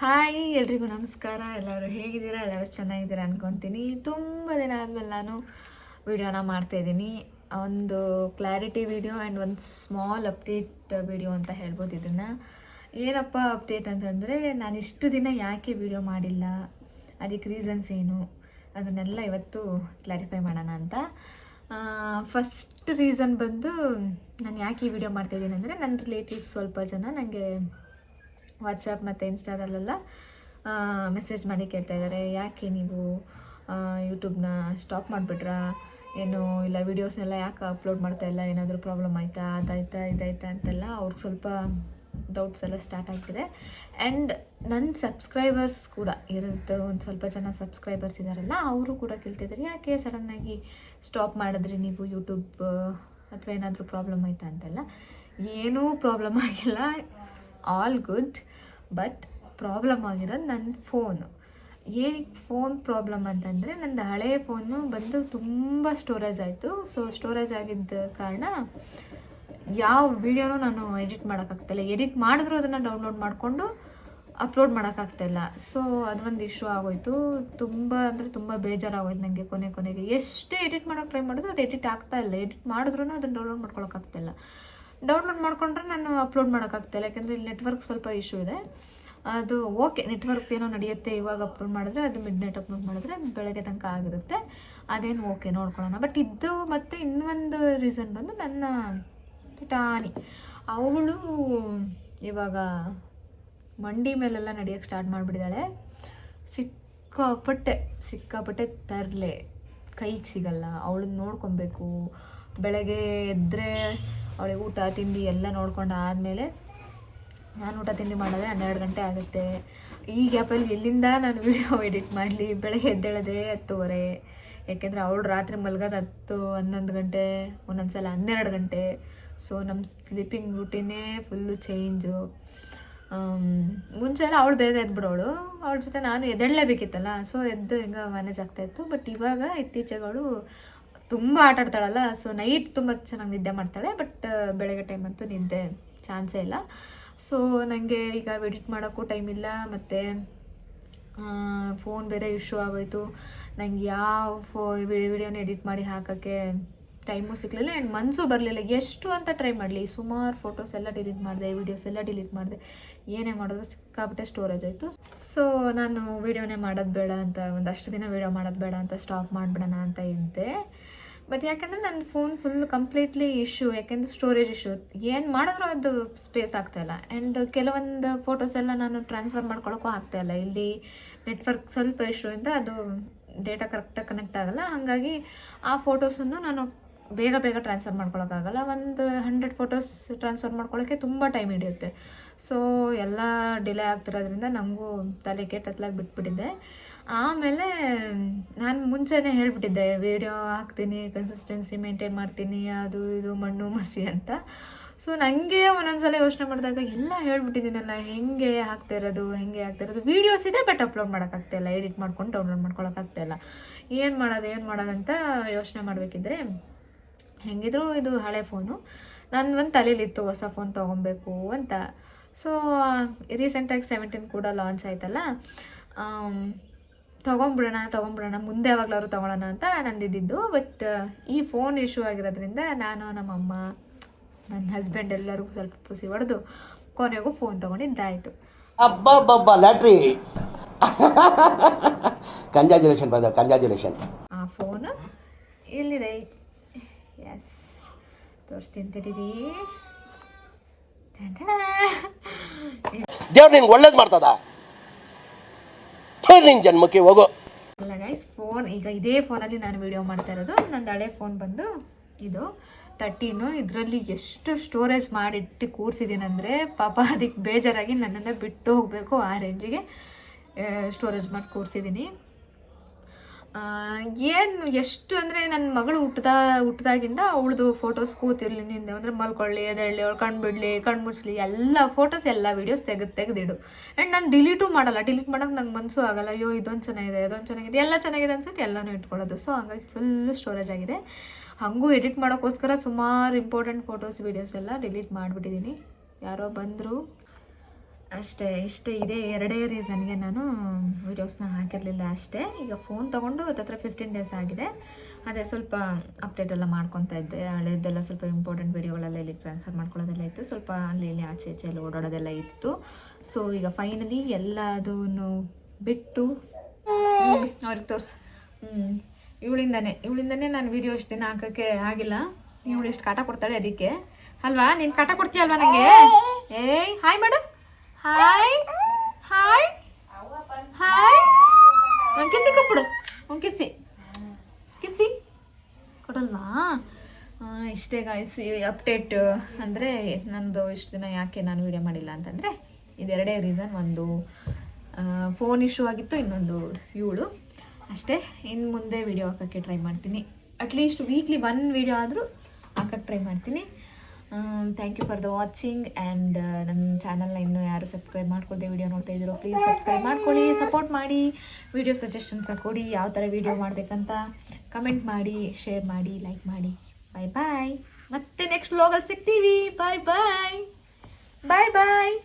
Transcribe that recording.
Hi ಎಲ್ರಿಗೂ ನಮಸ್ಕಾರ. ಎಲ್ಲರೂ ಹೇಗಿದ್ದೀರಾ? ಎಲ್ಲರೂ ಚೆನ್ನಾಗಿದ್ದೀರಾ ಅನ್ಕೊತೀನಿ. ತುಂಬ ದಿನ ಆದಮೇಲೆ ನಾನು ವಿಡಿಯೋನ ಮಾಡ್ತಾಯಿದ್ದೀನಿ ಒಂದು ಕ್ಲಾರಿಟಿ ವಿಡಿಯೋ ಆ್ಯಂಡ್ ಒಂದು ಸ್ಮಾಲ್ ಅಪ್ಡೇಟ್ ವಿಡಿಯೋ ಅಂತ ಹೇಳ್ಬೋದು ಇದನ್ನು. ಏನಪ್ಪ ಅಪ್ಡೇಟ್ ಅಂತಂದರೆ, ನಾನು ಇಷ್ಟು ದಿನ ಯಾಕೆ ವಿಡಿಯೋ ಮಾಡಿಲ್ಲ? ಅದಕ್ಕೆ ರೀಸನ್ಸ್ ಏನು? ಅದನ್ನೆಲ್ಲ ಇವತ್ತು ಕ್ಲಾರಿಫೈ ಮಾಡೋಣ ಅಂತ. ಫಸ್ಟ್ ರೀಸನ್ ಬಂದು ನಾನು ಯಾಕೆ ಈ ವಿಡಿಯೋ ಮಾಡ್ತಾಯಿದ್ದೀನಿ ಅಂದರೆ ನನ್ನ ರಿಲೇಟಿವ್ಸ್ ಸ್ವಲ್ಪ ಜನ ನನಗೆ ವಾಟ್ಸಪ್ ಮತ್ತು ಇನ್ಸ್ಟಾದಲ್ಲೆಲ್ಲ ಮೆಸೇಜ್ ಮಾಡಿ ಕೇಳ್ತಾ ಇದ್ದಾರೆ ಯಾಕೆ ನೀವು ಯೂಟ್ಯೂಬ್ನ ಸ್ಟಾಪ್ ಮಾಡಿಬಿಟ್ರಾ? ಏನು, ಇಲ್ಲ ವೀಡಿಯೋಸ್ನೆಲ್ಲ ಯಾಕೆ ಅಪ್ಲೋಡ್ ಮಾಡ್ತಾ ಇಲ್ಲ? ಏನಾದರೂ ಪ್ರಾಬ್ಲಮ್ ಆಯಿತಾ? ಅದಾಯ್ತಾ? ಇದಾಯ್ತಾ ಅಂತೆಲ್ಲ ಅವ್ರಿಗೆ ಸ್ವಲ್ಪ ಡೌಟ್ಸ್ ಎಲ್ಲ ಸ್ಟಾರ್ಟ್ ಆಗ್ತಿದೆ. ಆ್ಯಂಡ್ ನನ್ನ ಸಬ್ಸ್ಕ್ರೈಬರ್ಸ್ ಕೂಡ, ಇರುತ್ತೆ ಒಂದು ಸ್ವಲ್ಪ ಜನ ಸಬ್ಸ್ಕ್ರೈಬರ್ಸ್ ಇದ್ದಾರಲ್ಲ ಅವರು ಕೂಡ ಕೇಳ್ತಿದ್ದಾರೆ ಯಾಕೆ ಸಡನ್ನಾಗಿ ಸ್ಟಾಪ್ ಮಾಡಿದ್ರಿ ನೀವು ಯೂಟ್ಯೂಬ್ ಅಥವಾ ಏನಾದರೂ ಪ್ರಾಬ್ಲಮ್ ಆಯಿತಾ? ಅಂತೆಲ್ಲ. ಏನೂ ಪ್ರಾಬ್ಲಮ್ ಆಗಿಲ್ಲ. ಆಲ್ ಗುಡ್ ಬಟ್ ಪ್ರಾಬ್ಲಮ್ ಆಗಿರೋದು ನನ್ನ ಫೋನು ಏನಕ್ಕೆ ಫೋನ್ ಪ್ರಾಬ್ಲಮ್ ಅಂತಂದರೆ, ನಂದು ಹಳೆಯ ಫೋನು ಬಂದು ತುಂಬ ಸ್ಟೋರೇಜ್ ಆಯಿತು. ಸೊ ಸ್ಟೋರೇಜ್ ಆಗಿದ್ದ ಕಾರಣ ಯಾವ ವಿಡಿಯೋನು ನಾನು ಎಡಿಟ್ ಮಾಡೋಕ್ಕಾಗ್ತಾಯಿಲ್ಲ ಎಡಿಟ್ ಮಾಡಿದ್ರು ಅದನ್ನು ಡೌನ್ಲೋಡ್ ಮಾಡಿಕೊಂಡು ಅಪ್ಲೋಡ್ ಮಾಡೋಕ್ಕಾಗ್ತಾಯಿಲ್ಲ ಸೊ ಅದೊಂದು ಇಶ್ಯೂ ಆಗೋಯ್ತು. ತುಂಬ ಅಂದರೆ ತುಂಬ ಬೇಜಾರಾಗೋಯ್ತು ನನಗೆ ಕೊನೆ ಕೊನೆಗೆ. ಎಷ್ಟೇ ಎಡಿಟ್ ಮಾಡೋಕೆ ಟ್ರೈ ಮಾಡಿದ್ರು ಅದು ಎಡಿಟ್ ಆಗ್ತಾ ಇಲ್ಲ. ಎಡಿಟ್ ಮಾಡಿದ್ರೂ ಅದನ್ನು ಡೌನ್ಲೋಡ್ ಮಾಡ್ಕೊಳಕ್ಕಾಗ್ತಾಯಿಲ್ಲ ಡೌನ್ಲೋಡ್ ಮಾಡಿಕೊಂಡ್ರೆ ನಾನು ಅಪ್ಲೋಡ್ ಮಾಡೋಕ್ಕಾಗ್ತಾಯಿಲ್ಲ ಯಾಕೆಂದರೆ ಇಲ್ಲಿ ನೆಟ್ವರ್ಕ್ ಸ್ವಲ್ಪ ಇಶ್ಯೂ ಇದೆ. ಅದು ಓಕೆ, ನೆಟ್ವರ್ಕ್ ಏನೋ ನಡೆಯುತ್ತೆ ಇವಾಗ ಅಪ್ಲೋಡ್ ಮಾಡಿದ್ರೆ ಅದು ಮಿಡ್ ನೈಟ್ ಅಪ್ಲೋಡ್ ಮಾಡಿದ್ರೆ ಬೆಳಗ್ಗೆ ತನಕ ಆಗಿರುತ್ತೆ. ಅದೇನು ಓಕೆ ನೋಡ್ಕೊಳ್ಳೋಣ. ಬಟ್ ಇದು ಮತ್ತು ಇನ್ನೊಂದು ರೀಸನ್ ಬಂದು ನನ್ನ ಟಾನಿ ಅವಳು ಇವಾಗ ಮಂಡಿ ಮೇಲೆಲ್ಲ ನಡೆಯೋಕ್ಕೆ ಸ್ಟಾರ್ಟ್ ಮಾಡಿಬಿಟ್ಟಿದ್ದಾಳೆ ಸಿಕ್ಕಾಪಟ್ಟೆ ಸಿಕ್ಕಾಪಟ್ಟೆ ತರಲೆ. ಕೈಗೆ ಸಿಗಲ್ಲ. ಅವಳನ್ನ ನೋಡ್ಕೊಬೇಕು. ಬೆಳಗ್ಗೆ ಎದ್ದರೆ ಅವಳಿಗೆ ಊಟ, ತಿಂಡಿ ಎಲ್ಲ ನೋಡ್ಕೊಂಡು ಆದಮೇಲೆ ನಾನು ಊಟ, ತಿಂಡಿ ಮಾಡೋದೇ ಹನ್ನೆರಡು ಗಂಟೆ ಆಗುತ್ತೆ. ಈ ಗ್ಯಾಪಲ್ಲಿ ಎಲ್ಲಿಂದ ನಾನು ವಿಡಿಯೋ ಎಡಿಟ್ ಮಾಡಲಿ? ಬೆಳಗ್ಗೆ ಎದ್ದೇಳೋದೇ ಹತ್ತುವರೆ. ಯಾಕೆಂದರೆ ಅವಳು ರಾತ್ರಿ ಮಲ್ಗೋದು ಹತ್ತು, ಹನ್ನೊಂದು ಗಂಟೆ ಒಂದೊಂದು ಸಲ ಹನ್ನೆರಡು ಗಂಟೆ. ಸೊ ನಮ್ಮ ಸ್ಲೀಪಿಂಗ್ ರೂಟೀನೇ ಫುಲ್ಲು ಚೇಂಜು ಮುಂಚೆ ಎಲ್ಲ ಅವಳು ಬೇಗ ಎದ್ಬಿಡೋಳು. ಅವಳ ಜೊತೆ ನಾನು ಎದ್ದೇಳಲೇಬೇಕಿತ್ತಲ್ಲ ಸೊ ಎದ್ದು ಹಿಂಗೆ ಮ್ಯಾನೇಜ್ ಆಗ್ತಾಯಿತ್ತು ಬಟ್ ಇವಾಗ ಇತ್ತೀಚೆಗಳು ತುಂಬ ಆಟ ಆಡ್ತಾಳಲ್ಲ ಸೊ ನೈಟ್ ತುಂಬ ಚೆನ್ನಾಗಿ ನಿದ್ದೆ ಮಾಡ್ತಾಳೆ. ಬಟ್ ಬೆಳಗ್ಗೆ ಟೈಮ್ ಅಂತೂ ನಿದ್ದೆ ಚಾನ್ಸೇ ಇಲ್ಲ. ಸೊ ನನಗೆ ಈಗ ಎಡಿಟ್ ಮಾಡೋಕ್ಕೂ ಟೈಮ್ ಇಲ್ಲ. ಮತ್ತು ಫೋನ್ ಬೇರೆ ಇಶ್ಯೂ ಆಗೋಯ್ತು. ನಂಗೆ ಯಾವ ಫೋ ವಿಡಿಯೋನ ಎಡಿಟ್ ಮಾಡಿ ಹಾಕೋಕ್ಕೆ ಟೈಮು ಸಿಗಲಿಲ್ಲ. ಆ್ಯಂಡ್ ಮನಸ್ಸು ಬರಲಿಲ್ಲ. ಎಷ್ಟು ಅಂತ ಟ್ರೈ ಮಾಡಲಿ. ಸುಮಾರು ಫೋಟೋಸ್ ಎಲ್ಲ ಡಿಲೀಟ್ ಮಾಡಿದೆ ವೀಡಿಯೋಸ್ ಎಲ್ಲ ಡಿಲೀಟ್ ಮಾಡಿದೆ. ಏನೇ ಮಾಡಿದ್ರು ಸಿಕ್ಕಾಪಟ್ಟೆ ಸ್ಟೋರೇಜ್ ಆಯಿತು. ಸೊ ನಾನು ವೀಡಿಯೋನೇ ಮಾಡೋದು ಬೇಡ ಅಂತ ಒಂದಷ್ಟು ದಿನ ವೀಡಿಯೋ ಮಾಡೋದು ಬೇಡ ಅಂತ ಸ್ಟಾಪ್ ಮಾಡಿಬಿಡೋಣ ಅಂತ ಇದ್ದೆ. ಬಟ್ ಯಾಕೆಂದರೆ ನನ್ನ ಫೋನ್ ಫುಲ್ ಕಂಪ್ಲೀಟ್ಲಿ ಇಶ್ಯೂ ಯಾಕೆಂದರೆ ಸ್ಟೋರೇಜ್ ಇಶ್ಯೂ ಏನು ಮಾಡಿದ್ರೂ ಅದು ಸ್ಪೇಸ್ ಆಗ್ತಾಯಿಲ್ಲ ಆ್ಯಂಡ್ ಕೆಲವೊಂದು ಫೋಟೋಸ್ ಎಲ್ಲ ನಾನು ಟ್ರಾನ್ಸ್ಫರ್ ಮಾಡ್ಕೊಳಕ್ಕೂ ಆಗ್ತಾಯಿಲ್ಲ ಇಲ್ಲಿ. ನೆಟ್ವರ್ಕ್ ಸ್ವಲ್ಪ ಇಶ್ಯೂ ಇಂದ ಅದು ಡೇಟಾ ಕರೆಕ್ಟಾಗಿ ಕನೆಕ್ಟ್ ಆಗಲ್ಲ. ಹಾಗಾಗಿ ಆ ಫೋಟೋಸನ್ನು ನಾನು ಬೇಗ ಬೇಗ ಟ್ರಾನ್ಸ್ಫರ್ ಮಾಡ್ಕೊಳಕ್ಕಾಗಲ್ಲ ಒಂದು ಹಂಡ್ರೆಡ್ ಫೋಟೋಸ್ ಟ್ರಾನ್ಸ್ಫರ್ ಮಾಡ್ಕೊಳ್ಳೋಕ್ಕೆ ತುಂಬ ಟೈಮ್ ಹಿಡಿಯುತ್ತೆ. ಸೊ ಎಲ್ಲ ಡಿಲೇ ಆಗ್ತಿರೋದ್ರಿಂದ ನನಗೂ ತಲೆ ಕೆಟ್ಟತ್ಲಾಗಿ ಬಿಟ್ಬಿಟ್ಟಿದ್ದೆ ಆಮೇಲೆ ನಾನು ಮುಂಚೆನೇ ಹೇಳಿಬಿಟ್ಟಿದ್ದೆ ವೀಡಿಯೋ ಹಾಕ್ತೀನಿ ಕನ್ಸಿಸ್ಟೆನ್ಸಿ ಮೇಂಟೈನ್ ಮಾಡ್ತೀನಿ, ಅದು ಇದು, ಮಣ್ಣು, ಮಸಿ ಅಂತ. ಸೊ ನನಗೆ ಒಂದೊಂದ್ಸಲ ಯೋಚನೆ ಮಾಡಿದಾಗ ಎಲ್ಲ ಹೇಳ್ಬಿಟ್ಟಿದ್ದೀನಲ್ಲ, ಹೆಂಗೆ ಹಾಕ್ತಾ ಇರೋದು, ಹೆಂಗೆ ಆಗ್ತಾ ಇರೋದು? ವೀಡಿಯೋಸ್ ಇದೆ ಬಟ್ ಅಪ್ಲೋಡ್ ಮಾಡೋಕ್ಕಾಗ್ತಾಯಿಲ್ಲ ಎಡಿಟ್ ಮಾಡ್ಕೊಂಡು ಡೌನ್ಲೋಡ್ ಮಾಡ್ಕೊಳಕ್ಕಾಗ್ತಾಯಿಲ್ಲ ಏನು ಮಾಡೋದು, ಏನು ಮಾಡೋದಂತ ಯೋಚನೆ ಮಾಡಬೇಕಿದ್ರೆ ಹೆಂಗಿದ್ರು ಇದು ಹಳೆ ಫೋನು. ನನ್ನ ಒಂದು ತಲೆಯಲ್ಲಿತ್ತು ಹೊಸ ಫೋನ್ ತೊಗೊಬೇಕು ಅಂತ. ಸೊ ರೀಸೆಂಟಾಗಿ ಸೆವೆಂಟೀನ್ ಕೂಡ ಲಾಂಚ್ ಆಯ್ತಲ್ಲ ತೊಗೊಂಬಿಡೋಣ ತೊಗೊಂಬಿಡೋಣ ಮುಂದೆ ಯಾವಾಗಲಾದ್ರು ತೊಗೊಳೋಣ ಅಂತ ನಂದಿದ್ದು ಬಟ್ ಈ ಫೋನ್ ಇಶ್ಯೂ ಆಗಿರೋದ್ರಿಂದ ನಾನು ನಮ್ಮಮ್ಮ ನನ್ನ ಹಸ್ಬೆಂಡ್ ಎಲ್ಲರಿಗೂ ಸ್ವಲ್ಪ ಪುಸಿ ಹೊಡೆದು ಕೊನೆಗೂ ಫೋನ್ ತೊಗೊಂಡಿದ್ದಾಯಿತು. ಅಬ್ಬಬ್ಬಬ್ಬ ಕಂಜಾಜುಲೇಷನ್ ಬ್ರದರ್ ಕಂಜಾಜುಲೇಷನ್ ಆ ಫೋನ್ ಇಲ್ಲಿದೆ ಎಸ್ ತೋರಿಸ್ತೀನಿ ತಡೀರಿ ದೇವ್ರು ನಿಂಗೆ ಒಳ್ಳೇದು ಮಾಡ್ತದ? ನಿನ್ ಜನ್ಮಕ್ಕೆ ಹೋಗು. ಅಲ್ಲ ಗೈಸ್ ಫೋನ್ ಈಗ ಇದೇ ಫೋನಲ್ಲಿ ನಾನು ವಿಡಿಯೋ ಮಾಡ್ತಾ ಇರೋದು. ನಂದು ಹಳೆ ಫೋನ್ ಬಂದು ಇದು ತರ್ಟೀನು ಇದರಲ್ಲಿ ಎಷ್ಟು ಸ್ಟೋರೇಜ್ ಮಾಡಿಟ್ಟು ಕೂರಿಸಿದ್ದೀನಂದರೆ ಪಾಪ ಅದಕ್ಕೆ ಬೇಜಾರಾಗಿ ನನ್ನನ್ನು ಬಿಟ್ಟು ಹೋಗಬೇಕು ಆ ರೇಂಜಿಗೆ ಸ್ಟೋರೇಜ್ ಮಾಡಿ ಕೂರಿಸಿದ್ದೀನಿ ಏನು ಎಷ್ಟು ಅಂದರೆ ನನ್ನ ಮಗಳು ಹುಟ್ಟದ ಹುಟ್ಟಿದಾಗಿಂದ ಅವಳದು ಫೋಟೋಸ್ ಕೂತಿರ್ಲಿ ನಿಂದೆ. ಅಂದರೆ ಮಲ್ಕೊಳ್ಳಿ ಎದ್ದೇಳಲಿ ಅವ್ಳು ಕಣ್ಣು ಬಿಡಲಿ ಕಣ್ಣು ಮುಚ್ಚಲಿ ಎಲ್ಲ ಫೋಟೋಸ್ ಎಲ್ಲ ವೀಡಿಯೋಸ್ ತೆಗೆದು ತೆಗೆದಿಡು ಆ್ಯಂಡ್ ನಾನು ಡಿಲೀಟು ಮಾಡಲ್ಲ. ಡಿಲೀಟ್ ಮಾಡೋಕೆ ನಂಗೆ ಮನಸ್ಸು ಆಗಲ್ಲ. ಅಯ್ಯೋ, ಇದೊಂದು ಚೆನ್ನಾಗಿದೆ ಇದೊಂದು ಚೆನ್ನಾಗಿದೆ, ಎಲ್ಲ ಚೆನ್ನಾಗಿದೆ ಅನ್ಸುತ್ತೆ, ಎಲ್ಲನೂ ಇಟ್ಕೊಳ್ಳೋದು. ಸೊ ಹಂಗಾಗಿ ಫುಲ್ ಸ್ಟೋರೇಜ್ ಆಗಿದೆ. ಹಾಗೂ ಎಡಿಟ್ ಮಾಡೋಕ್ಕೋಸ್ಕರ ಸುಮಾರು ಇಂಪಾರ್ಟೆಂಟ್ ಫೋಟೋಸ್ ವೀಡಿಯೋಸ್ ಎಲ್ಲ ಡಿಲೀಟ್ ಮಾಡಿಬಿಟ್ಟಿದ್ದೀನಿ ಯಾರೋ ಬಂದರು. ಅಷ್ಟೇ, ಇಷ್ಟೇ, ಇದೇ ಎರಡೇ ರೀಸನ್ಗೆ ನಾನು ವೀಡಿಯೋಸ್ನ ಹಾಕಿರಲಿಲ್ಲ ಅಷ್ಟೇ. ಈಗ ಫೋನ್ ತೊಗೊಂಡು ಹತ್ರ ಫಿಫ್ಟೀನ್ ಡೇಸ್ ಆಗಿದೆ. ಅದೇ ಸ್ವಲ್ಪ ಅಪ್ಡೇಟ್ ಎಲ್ಲ ಮಾಡ್ಕೊತಾ ಇದ್ದೆ. ಹಳೆಯದೆಲ್ಲ ಸ್ವಲ್ಪ ಇಂಪಾರ್ಟೆಂಟ್ ವೀಡಿಯೋಗಳೆಲ್ಲ ಇಲ್ಲಿ ಟ್ರಾನ್ಸ್ಫರ್ ಮಾಡ್ಕೊಳ್ಳೋದೆಲ್ಲ ಇತ್ತು. ಸ್ವಲ್ಪ ಅಲ್ಲಿ ಇಲ್ಲಿ ಆಚೆ ಈಚೆ ಎಲ್ಲ ಓಡಾಡೋದೆಲ್ಲ ಇತ್ತು. ಸೊ ಈಗ ಫೈನಲಿ ಎಲ್ಲದನ್ನು ಬಿಟ್ಟು ಅವ್ರಿಗೆ ತೋರ್ಸು ಹ್ಞೂ ಇವಳಿಂದನೇ ಇವಳಿಂದನೇ ನಾನು ವೀಡಿಯೋ ಇಷ್ಟು ದಿನ ಹಾಕೋಕ್ಕೆ ಆಗಿಲ್ಲ. ಇವಳು ಇಷ್ಟು ಕಾಟ ಕೊಡ್ತಾಳೆ ಅದಕ್ಕೆ. ಅಲ್ವಾ? ನೀನು ಕಾಟ ಕೊಡ್ತೀಯಲ್ವಾ ನನಗೆ ಏಯ್, ಹಾಯ್ ಮಾಡು ಹಾಯ್ ಹಾಯ್ ಹಾಯ್ ಒಂದು ಕಿಸಿ ಕೊಟ್ಬಿಡು. ಒಂದು ಕಿಸಿ. ಕೊಡಲ್ವಾ? ಇಷ್ಟೇ ಗಾಯ್ಸಿ ಅಪ್ಡೇಟ್ ಅಂದರೆ ನಂದು ಇಷ್ಟು ದಿನ ಯಾಕೆ ನಾನು ವೀಡಿಯೋ ಮಾಡಿಲ್ಲ ಅಂತಂದರೆ ಇದೆರಡೇ ರೀಸನ್ ಒಂದು ಫೋನ್ ಇಶ್ಯೂ ಆಗಿತ್ತು, ಇನ್ನೊಂದು ಇವಳು. ಅಷ್ಟೇ ಇನ್ನು ಮುಂದೆ ವೀಡಿಯೋ ಹಾಕೋಕ್ಕೆ ಟ್ರೈ ಮಾಡ್ತೀನಿ. ಅಟ್ಲೀಸ್ಟ್ ವೀಕ್ಲಿ ಒನ್ ವೀಡಿಯೋ ಆದರೂ ಹಾಕೋಕ್ಕೆ ಟ್ರೈ ಮಾಡ್ತೀನಿ. Thank you for the watching and ನನ್ನ ಚಾನಲ್ನ ಇನ್ನೂ ಯಾರು ಸಬ್ಸ್ಕ್ರೈಬ್ ಮಾಡ್ಕೊಳ್ದೆ ವೀಡಿಯೋ ನೋಡ್ತಾ ಇದ್ದೀರೋ ಪ್ಲೀಸ್ ಸಬ್ಸ್ಕ್ರೈಬ್ ಮಾಡ್ಕೊಳ್ಳಿ ಸಪೋರ್ಟ್ ಮಾಡಿ ವೀಡಿಯೋ ಸಜೆಷನ್ಸ್ ಕೊಡಿ, ಯಾವ ಥರ ವೀಡಿಯೋ ಮಾಡಬೇಕಂತ ಕಮೆಂಟ್ ಮಾಡಿ ಶೇರ್ ಮಾಡಿ ಲೈಕ್ ಮಾಡಿ. ಬಾಯ್ ಬಾಯ್ ಮತ್ತೆ ನೆಕ್ಸ್ಟ್ ವ್ಲಾಗಲ್ಲಿ ಸಿಗ್ತೀವಿ. ಬಾಯ್ ಬಾಯ್ ಬಾಯ್ ಬಾಯ್